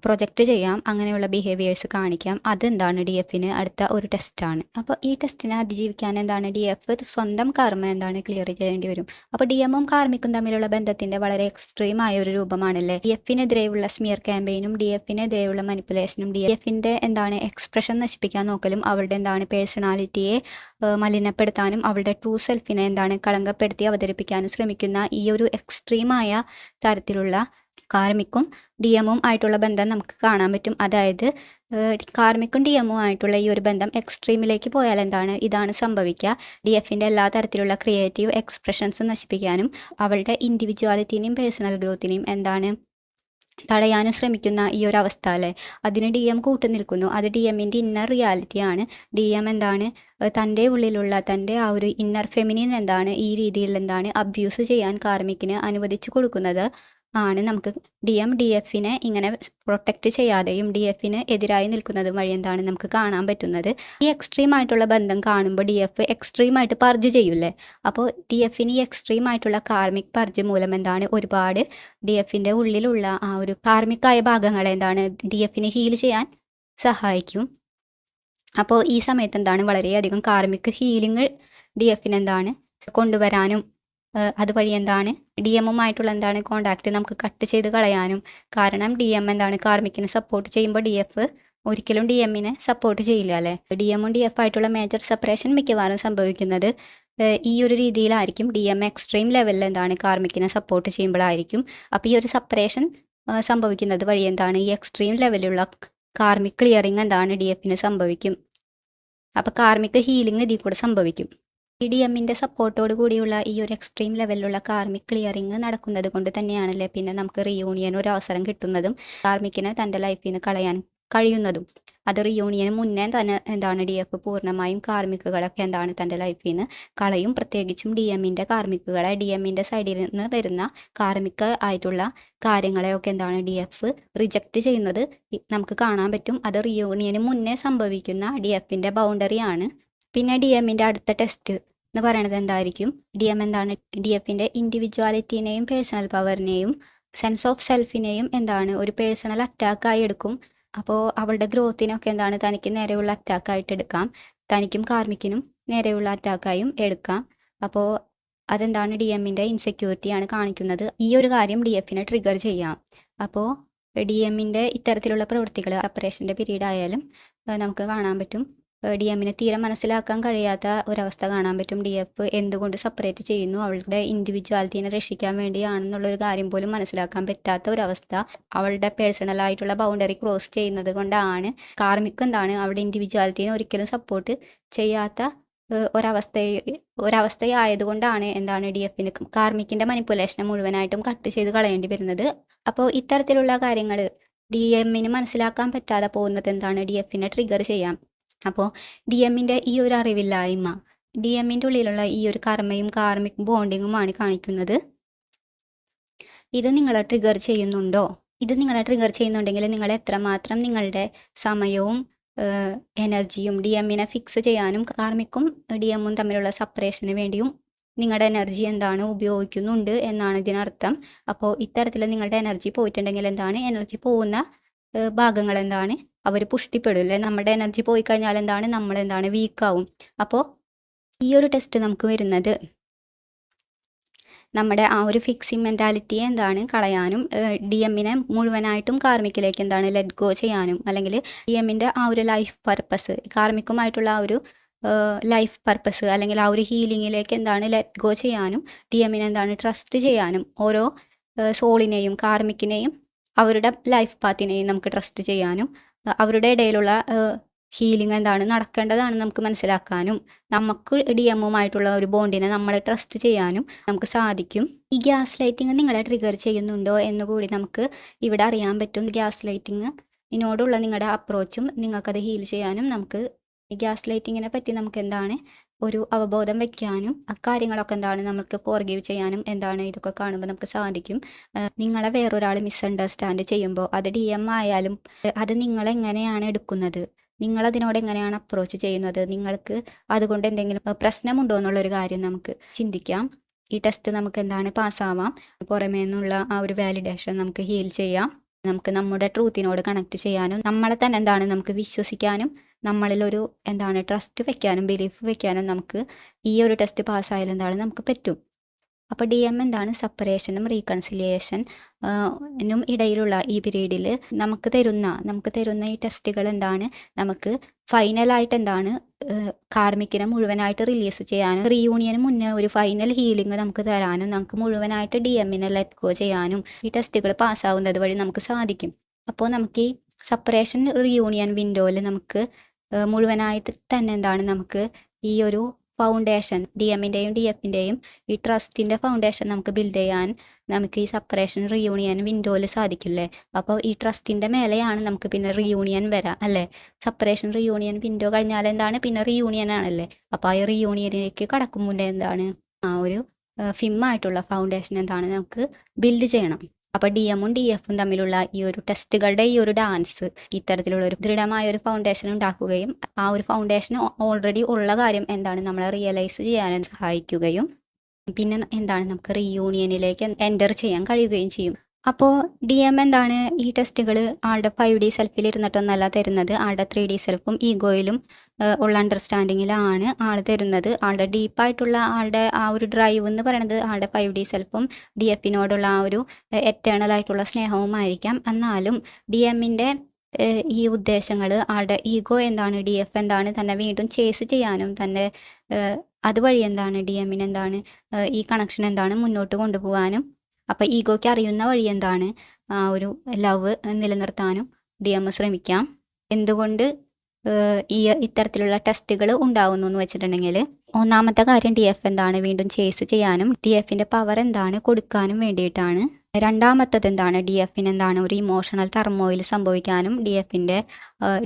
[SPEAKER 1] പ്രൊജക്റ്റ് ചെയ്യാം. അങ്ങനെയുള്ള ബിഹേവിയേഴ്സ് കാണിക്കാം. അതെന്താണ് ഡി എഫിന് അടുത്ത ഒരു ടെസ്റ്റാണ് അപ്പോൾ ഈ ടെസ്റ്റിനെ അതിജീവിക്കാൻ എന്താണ് ഡി എഫ് സ്വന്തം കർമ്മ എന്താണ് ക്ലിയർ ചെയ്യേണ്ടി വരും. അപ്പോൾ ഡി എമ്മും കാർമിക്കും തമ്മിലുള്ള ബന്ധത്തിന്റെ വളരെ എക്സ്ട്രീം ആയ ഒരു രൂപമാണല്ലേ? ഡി എഫിനെതിരെയുള്ള സ്മിയർ ക്യാമ്പയിനും ഡി എഫിനെതിരെയുള്ള മനിപ്പുലേഷനും ഡി എഫിന്റെ എന്താണ് എക്സ്പ്രഷൻ നശിപ്പിക്കാൻ നോക്കലും അവരുടെ എന്താണ് പേഴ്സണാലിറ്റിയെ മലിനപ്പെടുത്താനും അവരുടെ ട്രൂ സെൽഫിനെ എന്താണ് കളങ്കപ്പെടുത്തി അവതരിപ്പിക്കാനും ശ്രമിക്കുന്ന ഈ ഒരു എക്സ്ട്രീമായ തരത്തിലുള്ള കാർമിക്കും ഡി എമ്മും ആയിട്ടുള്ള ബന്ധം നമുക്ക് കാണാൻ പറ്റും. അതായത് കാർമിക്കും ഡി എമ്മും ആയിട്ടുള്ള ഈ ഒരു ബന്ധം എക്സ്ട്രീമിലേക്ക് പോയാൽ എന്താണ്? ഇതാണ് സംഭവിക്കുക. ഡി എഫിന്റെ എല്ലാ തരത്തിലുള്ള ക്രിയേറ്റീവ് എക്സ്പ്രഷൻസ് നശിപ്പിക്കാനും അവളുടെ ഇൻഡിവിജ്വാലിറ്റിനെയും പേഴ്സണൽ ഗ്രോത്തിനെയും എന്താണ് തടയാനും ശ്രമിക്കുന്ന ഈ ഒരു അവസ്ഥ അല്ലേ? അതിന് ഡി എം കൂട്ടു നിൽക്കുന്നു. അത് ഡി എമ്മിന്റെ ഇന്നർ റിയാലിറ്റിയാണ് ഡി എം എന്താണ് തന്റെ ഉള്ളിലുള്ള തന്റെ ആ ഒരു ഇന്നർ ഫെമിനിൻ എന്താണ്? ഈ രീതിയിൽ എന്താണ്? അബ്യൂസ് ചെയ്യാൻ കാർമിക്കിന് അനുവദിച്ചു കൊടുക്കുന്നത്. ആണ് നമുക്ക് ഡി എം ഡി എഫിനെ ഇങ്ങനെ പ്രൊട്ടക്റ്റ് ചെയ്യാതെയും ഡി എഫിന് എതിരായി നിൽക്കുന്നതും വഴി എന്താണ് നമുക്ക് കാണാൻ പറ്റുന്നത്. ഈ എക്സ്ട്രീം ആയിട്ടുള്ള ബന്ധം കാണുമ്പോൾ ഡി എഫ് എക്സ്ട്രീം ആയിട്ട് പർജ് ചെയ്യൂലേ അപ്പോൾ ഡി എഫിന് ഈ എക്സ്ട്രീം ആയിട്ടുള്ള കാർമിക് പർജ് മൂലം എന്താണ് ഒരുപാട് ഡി എഫിന്റെ ഉള്ളിലുള്ള ആ ഒരു കാർമിക്കായ ഭാഗങ്ങളെ എന്താണ് ഡി എഫിനെ ഹീൽ ചെയ്യാൻ സഹായിക്കും. അപ്പോൾ ഈ സമയത്ത് എന്താണ് വളരെയധികം കാർമിക് ഹീലിംഗ് ഡി എഫിന് എന്താണ് കൊണ്ടുവരാനും അതുവഴി എന്താണ് ഡി എമ്മുമായിട്ടുള്ള എന്താണ് കോണ്ടാക്റ്റ് നമുക്ക് കട്ട് ചെയ്ത് കളയാനും. കാരണം ഡി എം എന്താണ് കാർമിക്കിനെ സപ്പോർട്ട് ചെയ്യുമ്പോൾ ഡി എഫ് ഒരിക്കലും ഡി എമ്മിനെ സപ്പോർട്ട് ചെയ്യില്ല അല്ലേ? ഡി എമ്മും ഡി എഫ് ആയിട്ടുള്ള മേജർ സെപ്പറേഷൻ മിക്കവാറും സംഭവിക്കുന്നത് ഈ ഒരു രീതിയിലായിരിക്കും. ഡി എം എക്സ്ട്രീം ലെവലിൽ എന്താണ് കാർമിക്കിനെ സപ്പോർട്ട് ചെയ്യുമ്പോഴായിരിക്കും. അപ്പോൾ ഈ ഒരു സെപ്പറേഷൻ സംഭവിക്കുന്നത് വഴി എന്താണ്? ഈ എക്സ്ട്രീം ലെവലിലുള്ള കാർമിക് ക്ലിയറിങ് എന്താണ് ഡി എഫിന് സംഭവിക്കും. അപ്പോൾ കാർമിക് ഹീലിംഗ് ഇതിൽ കൂടെ സംഭവിക്കും. ഈ ഡി എമ്മിന്റെ സപ്പോർട്ടോട് കൂടിയുള്ള ഈ ഒരു എക്സ്ട്രീം ലെവലിലുള്ള കാർമിക് ക്ലിയറിങ് നടക്കുന്നത് കൊണ്ട് തന്നെയാണല്ലേ പിന്നെ നമുക്ക് റിയൂണിയൻ ഒരു അവസരം കിട്ടുന്നതും കാർമിക്കിനെ തന്റെ ലൈഫിൽ നിന്ന് കളയാൻ കഴിയുന്നതും. അത് റിയൂണിയൻ മുന്നേ തന്നെ എന്താണ് ഡി എഫ് പൂർണമായും കാർമിക്കുകളൊക്കെ എന്താണ് തന്റെ ലൈഫിൽ നിന്ന് കളയും. പ്രത്യേകിച്ചും ഡി എമ്മിന്റെ കാർമിക്കുകളെ ഡി എമ്മിന്റെ സൈഡിൽ നിന്ന് വരുന്ന കാർമിക ആയിട്ടുള്ള കാര്യങ്ങളെയൊക്കെ എന്താണ് ഡി എഫ് റിജക്റ്റ് ചെയ്യുന്നത് നമുക്ക് കാണാൻ പറ്റും. അത് റിയൂണിയന് മുന്നേ സംഭവിക്കുന്ന ഡി എഫിന്റെ ബൗണ്ടറി ആണ്. പിന്നെ ഡി എമ്മിന്റെ അടുത്ത ടെസ്റ്റ് എന്ന് പറയുന്നത് എന്തായിരിക്കും? ഡി എം എന്താണ്? ഡി എഫിന്റെ ഇൻഡിവിജ്വാലിറ്റിനെയും പേഴ്സണൽ പവറിനെയും സെൻസ് ഓഫ് സെൽഫിനെയും എന്താണ്? ഒരു പേഴ്സണൽ അറ്റാക്കായി എടുക്കും. അപ്പോൾ അവളുടെ ഗ്രോത്തിനൊക്കെ എന്താണ്? തനിക്ക് നേരെയുള്ള അറ്റാക്കായിട്ട് എടുക്കാം. തനിക്കും കാർമിക്കിനും നേരെയുള്ള അറ്റാക്കായും എടുക്കാം. അപ്പോൾ അതെന്താണ് ഡി എമ്മിന്റെ ഇൻസെക്യൂരിറ്റിയാണ് കാണിക്കുന്നത്. ഈ ഒരു കാര്യം ഡി എഫിനെ ട്രിഗർ ചെയ്യാം. അപ്പോൾ ഡി എമ്മിന്റെ ഇത്തരത്തിലുള്ള പ്രവൃത്തികൾ ഓപ്പറേഷന്റെ പീരീഡ് ആയാലും നമുക്ക് കാണാൻ പറ്റും. ഡി എമ്മിന് തീരെ മനസ്സിലാക്കാൻ കഴിയാത്ത ഒരവസ്ഥ കാണാൻ പറ്റും. ഡി എഫ് എന്തുകൊണ്ട് സെപ്പറേറ്റ് ചെയ്യുന്നു? അവളുടെ ഇൻഡിവിജ്വാലിറ്റീനെ രക്ഷിക്കാൻ വേണ്ടിയാണെന്നുള്ളൊരു കാര്യം പോലും മനസ്സിലാക്കാൻ പറ്റാത്ത ഒരവസ്ഥ അവളുടെ പേഴ്സണൽ ആയിട്ടുള്ള ബൗണ്ടറി ക്രോസ് ചെയ്യുന്നത് കൊണ്ടാണ്. കാർമിക് എന്താണ് അവളുടെ ഇൻഡിവിജ്വാലിറ്റീനെ ഒരിക്കലും സപ്പോർട്ട് ചെയ്യാത്ത ഒരവസ്ഥ ഒരവസ്ഥയായതുകൊണ്ടാണ് എന്താണ് ഡി എഫിന് കാർമിക്കിന്റെ മനിപ്പുലേഷനെ മുഴുവനായിട്ടും കട്ട് ചെയ്ത് കളയേണ്ടി വരുന്നത്. അപ്പോൾ ഇത്തരത്തിലുള്ള കാര്യങ്ങൾ ഡി എമ്മിന് മനസ്സിലാക്കാൻ പറ്റാതെ പോകുന്നത് എന്താണ്? ഡി എഫിനെ ട്രിഗർ ചെയ്യാം അപ്പോൾ ഡി എമ്മിന്റെ ഈ ഒരു അറിവില്ലായ്മ ഡി എമ്മിന്റെ ഉള്ളിലുള്ള ഈ ഒരു കർമ്മയും കാർമിക് ബോണ്ടിങ്ങുമാണ് കാണിക്കുന്നത്. ഇത് നിങ്ങളെ ട്രിഗർ ചെയ്യുന്നുണ്ടോ? ഇത് നിങ്ങളെ ട്രിഗർ ചെയ്യുന്നുണ്ടെങ്കിൽ നിങ്ങൾ എത്രമാത്രം നിങ്ങളുടെ സമയവും എനർജിയും ഡി എമ്മിനെ ഫിക്സ് ചെയ്യാനും കാർമിക്കും ഡി എമ്മും തമ്മിലുള്ള സെപ്പറേഷന് വേണ്ടിയും നിങ്ങളുടെ എനർജി എന്താണ് ഉപയോഗിക്കുന്നുണ്ട് എന്നാണ് ഇതിനർത്ഥം. അപ്പോൾ ഇത്തരത്തിൽ നിങ്ങളുടെ എനർജി പോയിട്ടുണ്ടെങ്കിൽ എന്താണ്? എനർജി പോകുന്ന ഭാഗങ്ങൾ എന്താണ്? അവർ പുഷ്ടിപ്പെടും അല്ലെ? നമ്മുടെ എനർജി പോയി കഴിഞ്ഞാൽ എന്താണ്? നമ്മൾ എന്താണ്? വീക്കാവും അപ്പോൾ ഈ ഒരു ടെസ്റ്റ് നമുക്ക് വരുന്നത് നമ്മുടെ ആ ഒരു ഫിക്സിങ് മെന്റാലിറ്റിയെ എന്താണ്? കളയാനും ഡി എമ്മിനെ മുഴുവനായിട്ടും കാർമിക്കിലേക്ക് എന്താണ്? ലെറ്റ് ഗോ ചെയ്യാനും അല്ലെങ്കിൽ ഡി എമ്മിന്റെ ആ ഒരു ലൈഫ് പർപ്പസ് കാർമിക്കുമായിട്ടുള്ള ആ ഒരു ലൈഫ് പർപ്പസ് അല്ലെങ്കിൽ ആ ഒരു ഹീലിങ്ങിലേക്ക് എന്താണ്? ലെറ്റ് ഗോ ചെയ്യാനും ഡി എമ്മിനെ എന്താണ്? ട്രസ്റ്റ് ചെയ്യാനും ഓരോ സോളിനെയും കാർമിക്കിനെയും അവരുടെ ലൈഫ് പാത്തിനെയും നമുക്ക് ട്രസ്റ്റ് ചെയ്യാനും അവരുടെ ഇടയിലുള്ള ഹീലിംഗ് എന്താണ് നടക്കേണ്ടതാണ് നമുക്ക് മനസ്സിലാക്കാനും നമുക്ക് ഡി എമ്മുമായിട്ടുള്ള ഒരു ബോണ്ടിനെ നമ്മൾ ട്രസ്റ്റ് ചെയ്യാനും നമുക്ക് സാധിക്കും. ഈ ഗ്യാസ് ലൈറ്റിംഗ് നിങ്ങളെ ട്രിഗർ ചെയ്യുന്നുണ്ടോ എന്ന് കൂടി നമുക്ക് ഇവിടെ അറിയാൻ പറ്റും. ഗ്യാസ് ലൈറ്റിംഗ് ഇതിനോടുള്ള നിങ്ങളുടെ അപ്രോച്ചും നിങ്ങൾക്കത് ഹീൽ ചെയ്യാനും നമുക്ക് ഗ്യാസ് ലൈറ്റിങ്ങിനെ പറ്റി നമുക്ക് എന്താണ് ഒരു അവബോധം വെക്കാനും അക്കാര്യങ്ങളൊക്കെ എന്താണ് നമുക്ക് ഫോർഗീവ് ചെയ്യാനും എന്താണ് ഇതൊക്കെ കാണുമ്പോൾ നമുക്ക് സാധിക്കും. നിങ്ങളെ വേറൊരാൾ മിസ്അണ്ടർസ്റ്റാൻഡ് ചെയ്യുമ്പോൾ അത് ഡി എം ആയാലും അത് നിങ്ങൾ എങ്ങനെയാണ് എടുക്കുന്നത്? നിങ്ങൾ അതിനോട് എങ്ങനെയാണ് അപ്രോച്ച് ചെയ്യുന്നത്? നിങ്ങൾക്ക് അതുകൊണ്ട് എന്തെങ്കിലും പ്രശ്നമുണ്ടോ എന്നുള്ളൊരു കാര്യം നമുക്ക് ചിന്തിക്കാം. ഈ ടെസ്റ്റ് നമുക്ക് എന്താണ് പാസ്സാവാം. പുറമേ നിന്നുള്ള ആ ഒരു വാലിഡേഷൻ നമുക്ക് ഹീൽ ചെയ്യാം. നമുക്ക് നമ്മുടെ ട്രൂത്തിനോട് കണക്ട് ചെയ്യാനും നമ്മളെ തന്നെ എന്താണ് നമുക്ക് വിശ്വസിക്കാനും നമ്മളിലൊരു എന്താണ് ട്രസ്റ്റ് വെക്കാനും ബിലീഫ് വെക്കാനും നമുക്ക് ഈ ഒരു ടെസ്റ്റ് പാസ്സായാൽ എന്താണ് നമുക്ക് പറ്റും. അപ്പോൾ ഡി എം എന്താണ്? സെപ്പറേഷനും റീകൺസിലിയേഷൻ നും ഇടയിലുള്ള ഈ പീരീഡിൽ നമുക്ക് തരുന്ന നമുക്ക് തരുന്ന ഈ ടെസ്റ്റുകൾ എന്താണ്? നമുക്ക് ഫൈനലായിട്ട് എന്താണ്? കാർമിക്കിനെ മുഴുവനായിട്ട് റിലീസ് ചെയ്യാനും റീയൂണിയന് മുന്നേ ഒരു ഫൈനൽ ഹീലിംഗ് നമുക്ക് തരാനും നമുക്ക് മുഴുവനായിട്ട് ഡി എമ്മിനെ ലെറ്റ് ഗോ ചെയ്യാനും ഈ ടെസ്റ്റുകൾ പാസ്സാവുന്നത് വഴി നമുക്ക് സാധിക്കും. അപ്പോൾ നമുക്ക് ഈ സെപ്പറേഷൻ റീയൂണിയൻ വിൻഡോയിൽ നമുക്ക് മുഴുവനായിട്ട് തന്നെ എന്താണ് നമുക്ക് ഈ ഒരു ഫൗണ്ടേഷൻ ഡി എമ്മിന്റെയും ഡി എഫിന്റെയും ഈ ട്രസ്റ്റിന്റെ ഫൗണ്ടേഷൻ നമുക്ക് ബിൽഡ് ചെയ്യാൻ നമുക്ക് ഈ സെപ്പറേഷൻ റിയൂണിയൻ വിൻഡോയിൽ സാധിക്കില്ലേ? അപ്പോൾ ഈ ട്രസ്റ്റിന്റെ മേലെയാണ് നമുക്ക് പിന്നെ റിയൂണിയൻ വരാം അല്ലേ? സെപ്പറേഷൻ റിയൂണിയൻ വിൻഡോ കഴിഞ്ഞാൽ എന്താണ്? പിന്നെ റിയൂണിയൻ ആണല്ലേ? അപ്പോൾ ആ റിയൂണിയനിലേക്ക് കടക്കും എന്താണ്? ആ ഒരു ഫിമ്മായിട്ടുള്ള ഫൗണ്ടേഷൻ എന്താണ്? നമുക്ക് ബിൽഡ് ചെയ്യണം. അപ്പോൾ ഡി എമ്മും ഡി എഫും തമ്മിലുള്ള ഈ ഒരു ടെസ്റ്റുകളുടെ ഈ ഒരു ഡാൻസ് ഇത്തരത്തിലുള്ള ഒരു ദൃഢമായ ഒരു ഫൗണ്ടേഷൻ ഉണ്ടാക്കുകയും ആ ഒരു ഫൗണ്ടേഷൻ ഓൾറെഡി ഉള്ള കാര്യം എന്താണ് നമ്മളെ റിയലൈസ് ചെയ്യാനും സഹായിക്കുകയും പിന്നെ എന്താണ് നമുക്ക് റീയൂണിയനിലേക്ക് എന്റർ ചെയ്യാൻ കഴിയുകയും ചെയ്യും. അപ്പോൾ ഡി എം എന്താണ് ഈ ടെസ്റ്റുകൾ ആളുടെ ഫൈവ് ഡി സെൽഫിൽ ഇരുന്നിട്ടൊന്നല്ല തരുന്നത്? ആളുടെ ത്രീ ഡി സെൽഫും ഈഗോയിലും ഉള്ള അണ്ടർസ്റ്റാൻഡിങ്ങിലാണ് ആൾ തരുന്നത്. ആളുടെ ഡീപ്പായിട്ടുള്ള ആളുടെ ആ ഒരു ഡ്രൈവ് എന്ന് പറയുന്നത് ആളുടെ ഫൈവ് ഡി സെൽഫും ഡി എഫിനോടുള്ള ആ ഒരു എറ്റേണൽ ആയിട്ടുള്ള സ്നേഹവുമായിരിക്കാം. എന്നാലും ഡി എമ്മിന്റെ ഈ ഉദ്ദേശങ്ങൾ ആളുടെ ഈഗോ എന്താണ് ഡി എഫ് എന്താണ് തന്നെ വീണ്ടും ചേസ് ചെയ്യാനും തന്നെ അതുവഴി എന്താണ് ഡി എമ്മിന് എന്താണ് ഈ കണക്ഷൻ എന്താണ് മുന്നോട്ട് കൊണ്ടുപോകാനും അപ്പം ഈഗോയ്ക്ക് അറിയുന്ന വഴി എന്താണ്? ഒരു ലവ് നിലനിർത്താനും ഡി എം ശ്രമിക്കാം. എന്തുകൊണ്ട് ഈ ഇത്തരത്തിലുള്ള ടെസ്റ്റുകൾ ഉണ്ടാവുന്നു എന്ന് വെച്ചിട്ടുണ്ടെങ്കിൽ ഒന്നാമത്തെ കാര്യം ഡി എഫ് എന്താണ്? വീണ്ടും ചേസ് ചെയ്യാനും ഡി എഫിന്റെ പവർ എന്താണ്? കൊടുക്കാനും വേണ്ടിയിട്ടാണ്. രണ്ടാമത്തത് എന്താണ്? ഡി എഫിന് എന്താണ്? ഒരു ഇമോഷണൽ തർമോയിൽ സംഭവിക്കാനും ഡി എഫിന്റെ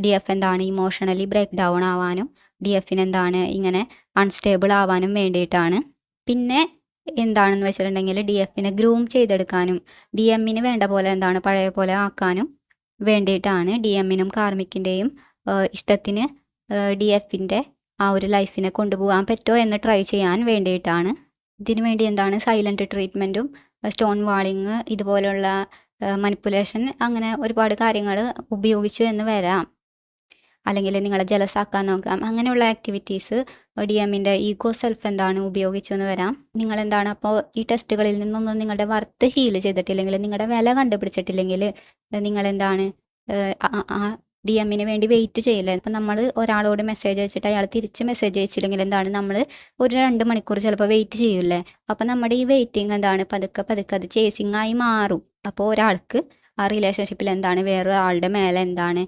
[SPEAKER 1] ഡി എഫ് എന്താണ്? ഇമോഷണലി ബ്രേക്ക് ഡൗൺ ആവാനും ഡി എഫിന് എന്താണ്? ഇങ്ങനെ അൺസ്റ്റേബിൾ ആവാനും വേണ്ടിയിട്ടാണ്. പിന്നെ എന്താണെന്ന് വെച്ചിട്ടുണ്ടെങ്കിൽ ഡി എഫിനെ ഗ്രൂം ചെയ്തെടുക്കാനും ഡി എമ്മിന് വേണ്ട പോലെ എന്താണ് പഴയ പോലെ ആക്കാനും വേണ്ടിയിട്ടാണ് ഡി എമ്മിനും കാർമിക്കിന്റെയും ഇഷ്ടത്തിന് ഡി എഫിന്റെ ആ ഒരു ലൈഫിനെ കൊണ്ടുപോകാൻ പറ്റുമോ എന്ന് ട്രൈ ചെയ്യാൻ വേണ്ടിയിട്ടാണ്. ഇതിനു വേണ്ടി എന്താണ് സൈലന്റ് ട്രീറ്റ്മെന്റും സ്റ്റോൺ വാളിങ് ഇതുപോലുള്ള മനിപ്പുലേഷൻ അങ്ങനെ ഒരുപാട് കാര്യങ്ങൾ ഉപയോഗിച്ചു എന്ന് വരാം. അല്ലെങ്കിൽ നിങ്ങളെ ജലസാക്കാൻ നോക്കാം. അങ്ങനെയുള്ള ആക്ടിവിറ്റീസ് ഡി എമ്മിന്റെ ഈഗോ സെൽഫ് എന്താണ് ഉപയോഗിച്ചു എന്ന് വരാം. നിങ്ങൾ എന്താണ് അപ്പോൾ ഈ ടെസ്റ്റുകളിൽ നിന്നൊന്നും നിങ്ങളുടെ വർത്ത് ഹീൽ ചെയ്തിട്ടില്ലെങ്കിൽ നിങ്ങളുടെ വില കണ്ടുപിടിച്ചിട്ടില്ലെങ്കിൽ നിങ്ങൾ എന്താണ് ഡി എമ്മിന് വേണ്ടി വെയിറ്റ് ചെയ്യില്ല? അപ്പം നമ്മൾ ഒരാളോട് മെസ്സേജ് അയച്ചിട്ട് അയാൾ തിരിച്ച് മെസ്സേജ് അയച്ചില്ലെങ്കിൽ എന്താണ് നമ്മൾ ഒരു രണ്ട് മണിക്കൂർ ചിലപ്പോൾ വെയിറ്റ് ചെയ്യൂലേ അപ്പം നമ്മുടെ ഈ വെയിറ്റിംഗ് എന്താണ്? പതുക്കെ പതുക്കെ അത് ചേസിങ് ആയി മാറും. അപ്പോൾ ഒരാൾക്ക് ആ റിലേഷൻഷിപ്പിൽ എന്താണ് വേറൊരാളുടെ മേലെ എന്താണ്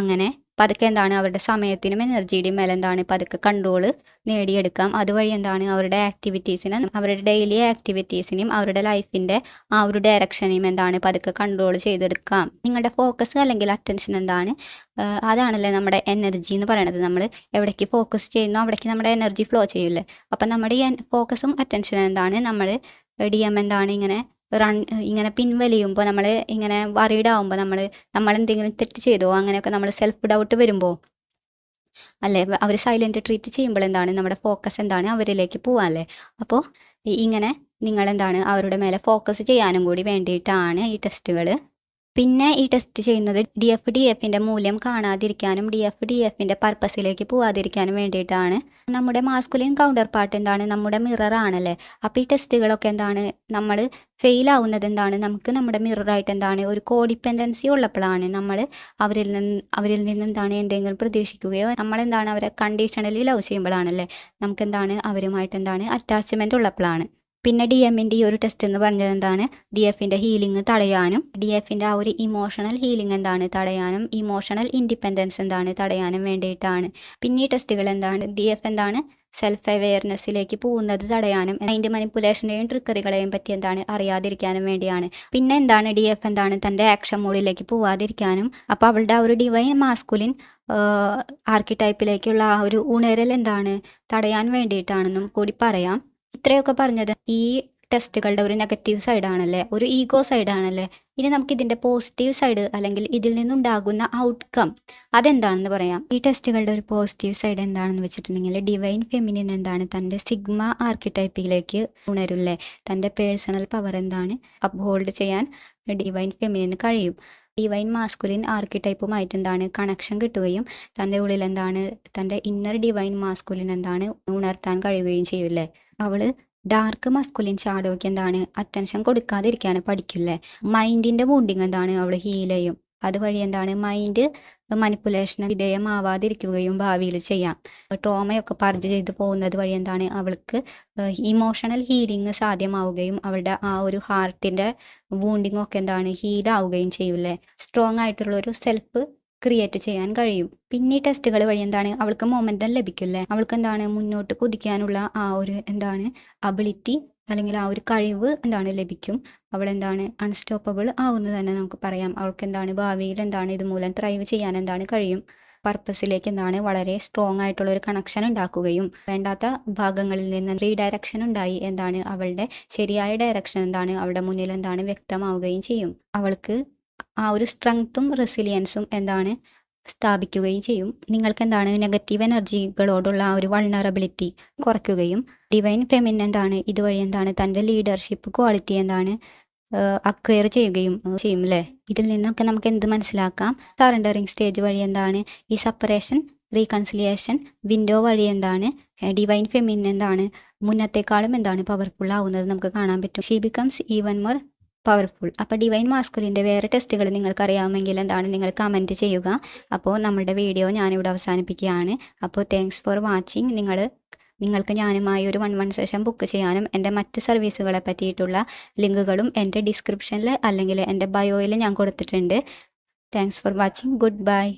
[SPEAKER 1] അങ്ങനെ പതുക്കെ എന്താണ് അവരുടെ സമയത്തിനും എനർജിയുടെയും മേലെ എന്താണ് പതുക്കെ കൺട്രോൾ നേടിയെടുക്കാം. അതുവഴി എന്താണ് അവരുടെ ആക്ടിവിറ്റീസിനെ അവരുടെ ഡെയിലി ആക്ടിവിറ്റീസിനെയും അവരുടെ ലൈഫിന്റെ ആ ഒരു ഡയറക്ഷനെയും എന്താണ് പതുക്കെ കൺട്രോൾ ചെയ്തെടുക്കാം. നിങ്ങളുടെ ഫോക്കസ് അല്ലെങ്കിൽ അറ്റൻഷൻ എന്താണ്? അതാണല്ലേ നമ്മുടെ എനർജി എന്ന് പറയുന്നത് നമ്മൾ എവിടേക്ക് ഫോക്കസ് ചെയ്യുന്നു അവിടേക്ക് നമ്മുടെ എനർജി ഫ്ലോ ചെയ്യില്ലേ? അപ്പം നമ്മുടെ ഈ ഫോക്കസും അറ്റൻഷനും എന്താണ്? നമ്മൾ ഡി എം എന്താണ് ഇങ്ങനെ റൺ ഇങ്ങനെ പിൻവലിയുമ്പോൾ നമ്മൾ ഇങ്ങനെ വറീഡ് ആവുമ്പോൾ നമ്മൾ നമ്മൾ എന്തെങ്കിലും തെറ്റ് ചെയ്തോ അങ്ങനെയൊക്കെ നമ്മൾ സെൽഫ് ഡൗട്ട് വരുമ്പോൾ അല്ലേ? അവർ സൈലന്റ് ട്രീറ്റ് ചെയ്യുമ്പോൾ എന്താണ്? നമ്മുടെ ഫോക്കസ് എന്താണ്? അവരിലേക്ക് പോവാല്ലേ അപ്പോൾ ഇങ്ങനെ നിങ്ങളെന്താണ്? അവരുടെ മേലെ ഫോക്കസ് ചെയ്യാനും കൂടി വേണ്ടിയിട്ടാണ് ഈ ടെസ്റ്റുകൾ പിന്നെ ഈ ടെസ്റ്റ് ചെയ്യുന്നത് ഡി എഫ് ഡി എഫിന്റെ മൂല്യം കാണാതിരിക്കാനും ഡി എഫ് ഡി എഫിന്റെ പർപ്പസിലേക്ക് പോവാതിരിക്കാനും വേണ്ടിയിട്ടാണ്. നമ്മുടെ മാസ്കുലിൻ കൗണ്ടർ പാർട്ട് എന്താണ്? നമ്മുടെ മിറർ ആണല്ലേ? അപ്പോൾ ഈ ടെസ്റ്റുകളൊക്കെ എന്താണ്? നമ്മൾ ഫെയിൽ ആവുന്നത് എന്താണ്? നമുക്ക് നമ്മുടെ മിററായിട്ട് എന്താണ്? ഒരു കോഡിപ്പെൻഡൻസി ഉള്ളപ്പോഴാണ് നമ്മൾ അവരിൽ നിന്ന് അവരിൽ നിന്ന് എന്താണ് എന്തെങ്കിലും പ്രതീക്ഷിക്കുകയോ നമ്മളെന്താണ് അവരെ കണ്ടീഷണലി ലവ് ചെയ്യുമ്പോഴാണല്ലേ? നമുക്ക് എന്താണ് അവരുമായിട്ട് എന്താണ്? അറ്റാച്ച്മെന്റ് ഉള്ളപ്പോഴാണ്. പിന്നെ ഡി എമ്മിന്റെ ഈ ഒരു ടെസ്റ്റ് എന്ന് പറഞ്ഞത് എന്താണ്? ഡി എഫിന്റെ ഹീലിംഗ് തടയാനും ഡി എഫിന്റെ ആ ഒരു ഇമോഷണൽ ഹീലിംഗ് എന്താണ് തടയാനും ഇമോഷണൽ ഇൻഡിപെൻഡൻസ് എന്താണ് തടയാനും വേണ്ടിയിട്ടാണ്. പിന്നെ ഈ ടെസ്റ്റുകൾ എന്താണ്? ഡി എഫ് എന്താണ്? സെൽഫ് അവെയർനെസ്സിലേക്ക് പോകുന്നത് തടയാനും മൈൻഡ് മനിപ്പുലേഷനെയും ട്രിക്കറികളെയും പറ്റി എന്താണ് അറിയാതിരിക്കാനും വേണ്ടിയാണ്. പിന്നെ എന്താണ്? ഡി എഫ് എന്താണ്? തന്റെ ആക്ഷൻ മോഡിലേക്ക് പോവാതിരിക്കാനും അപ്പോൾ അവളുടെ ആ ഒരു ഡിവൈൻ മാസ്കുലിൻ ആർക്കിടൈപ്പിലേക്കുള്ള ആ ഒരു ഉണരൽ എന്താണ്? തടയാൻ വേണ്ടിയിട്ടാണെന്നും കൂടി പറയാം. ഇത്രയൊക്കെ പറഞ്ഞത് ഈ ടെസ്റ്റുകളുടെ ഒരു നെഗറ്റീവ് സൈഡാണല്ലേ ഒരു ഈഗോ സൈഡാണല്ലേ ഇനി നമുക്ക് ഇതിന്റെ പോസിറ്റീവ് സൈഡ് അല്ലെങ്കിൽ ഇതിൽ നിന്നുണ്ടാകുന്ന ഔട്ട്കം അതെന്താണെന്ന് പറയാം. ഈ ടെസ്റ്റുകളുടെ ഒരു പോസിറ്റീവ് സൈഡ് എന്താണെന്ന് വെച്ചിട്ടുണ്ടെങ്കിൽ ഡിവൈൻ ഫെമിനിൻ എന്താണ്? തന്റെ സിഗ്മ ആർക്കിടൈപ്പിലേക്ക് ഉണരില്ലേ? തന്റെ പേഴ്സണൽ പവർ എന്താണ്? അപ്ഹോൾഡ് ചെയ്യാൻ ഡിവൈൻ ഫെമിനിന് കഴിയും. ഡിവൈൻ മാസ്കുലിൻ ആർക്കിടൈപ്പുമായിട്ട് എന്താണ് കണക്ഷൻ കിട്ടുകയും തന്റെ ഉള്ളിൽ എന്താണ് തന്റെ ഇന്നർ ഡിവൈൻ മാസ്കുലിൻ എന്താണ് ഉണർത്താൻ കഴിയുകയും ചെയ്യൂലേ അവൾ ഡാർക്ക് മസ്കുലിൻ ഷാഡോയ്ക്ക് എന്താണ് അറ്റൻഷൻ കൊടുക്കാതിരിക്കാൻ പഠിക്കില്ലേ മൈൻഡിന്റെ ബോണ്ടിങ് എന്താണ് അവൾ ഹീൽ ചെയ്യും. അതുവഴി എന്താണ് മൈൻഡ് മനിപ്പുലേഷന് വിധേയമാവാതിരിക്കുകയും ഭാവിയിൽ ചെയ്യാം. ട്രോമയൊക്കെ പർജ് ചെയ്ത് പോകുന്നത് വഴി എന്താണ് അവൾക്ക് ഇമോഷണൽ ഹീലിംഗ് സാധ്യമാവുകയും അവളുടെ ആ ഒരു ഹാർട്ടിന്റെ വൂണ്ടിങ് ഒക്കെ എന്താണ് ഹീലാവുകയും ചെയ്യൂലേ സ്ട്രോങ് ആയിട്ടുള്ള ഒരു സെൽഫ് ക്രിയേറ്റ് ചെയ്യാൻ കഴിയും. പിന്നെ ഈ ടെസ്റ്റുകൾ വഴി എന്താണ് അവൾക്ക് മൊമെന്റം ലഭിക്കില്ലേ അവൾക്ക് എന്താണ് മുന്നോട്ട് കുതിക്കാനുള്ള ആ ഒരു എന്താണ് അബിലിറ്റി അല്ലെങ്കിൽ ആ ഒരു കഴിവ് എന്താണ് ലഭിക്കും. അവൾ എന്താണ് അൺസ്റ്റോപ്പബിൾ ആവുന്നത് തന്നെ നമുക്ക് പറയാം. അവൾക്ക് എന്താണ് ഭാവിയിൽ എന്താണ് ഇതുമൂലം ത്രൈവ് ചെയ്യാൻ എന്താണ് കഴിയും. പർപ്പസിലേക്ക് എന്താണ് വളരെ സ്ട്രോങ് ആയിട്ടുള്ള ഒരു കണക്ഷൻ ഉണ്ടാക്കുകയും വേണ്ടാത്ത ഭാഗങ്ങളിൽ നിന്ന് റീഡയറക്ഷൻ ഉണ്ടായി എന്താണ് അവളുടെ ശരിയായ ഡയറക്ഷൻ എന്താണ് അവളുടെ മുന്നിൽ എന്താണ് വ്യക്തമാവുകയും ചെയ്യും. അവൾക്ക് ആ ഒരു സ്ട്രെങ്ത്തും റെസിലിയൻസും എന്താണ് സ്ഥാപിക്കുകയും ചെയ്യും. നിങ്ങൾക്ക് എന്താണ് നെഗറ്റീവ് എനർജികളോടുള്ള ആ ഒരു വൾണറബിലിറ്റി കുറയ്ക്കുകയും ഡിവൈൻ ഫെമിൻ എന്താണ് ഇതുവഴി എന്താണ് തന്റെ ലീഡർഷിപ്പ് ക്വാളിറ്റി എന്താണ് അക്വയർ ചെയ്യുകയും ചെയ്യും അല്ലേ ഇതിൽ നിന്നൊക്കെ നമുക്ക് എന്ത് മനസ്സിലാക്കാം? സറണ്ടറിങ് സ്റ്റേജ് വഴി എന്താണ് ഈ സെപ്പറേഷൻ റീകൺസിലിയേഷൻ വിൻഡോ വഴി എന്താണ് ഡിവൈൻ ഫെമിൻ എന്താണ് മുന്നത്തെക്കാളും എന്താണ് പവർഫുൾ ആവുന്നത് നമുക്ക് കാണാൻ പറ്റും. She becomes even more powerful അപ്പോൾ ഡിവൈൻ മാസ്കുലിന്റെ വേറെ ടെസ്റ്റുകൾ നിങ്ങൾക്ക് അറിയാമെങ്കിൽ എന്താണ്? നിങ്ങൾ കമന്റ് ചെയ്യുക. അപ്പോൾ നമ്മുടെ വീഡിയോ ഞാനിവിടെ അവസാനിപ്പിക്കുകയാണ്. അപ്പോൾ താങ്ക്സ് ഫോർ വാച്ചിങ് നിങ്ങൾ നിങ്ങൾക്ക് ഞാനുമായി ഒരു വൺ വൺ സെഷൻ ബുക്ക് ചെയ്യാനും എന്റെ മറ്റ് സർവീസുകളെ പറ്റിയിട്ടുള്ള ലിങ്കുകളും എന്റെ ഡിസ്ക്രിപ്ഷനിൽ അല്ലെങ്കിൽ എന്റെ ബയോയിൽ ഞാൻ കൊടുത്തിട്ടുണ്ട്. Thanks for watching goodbye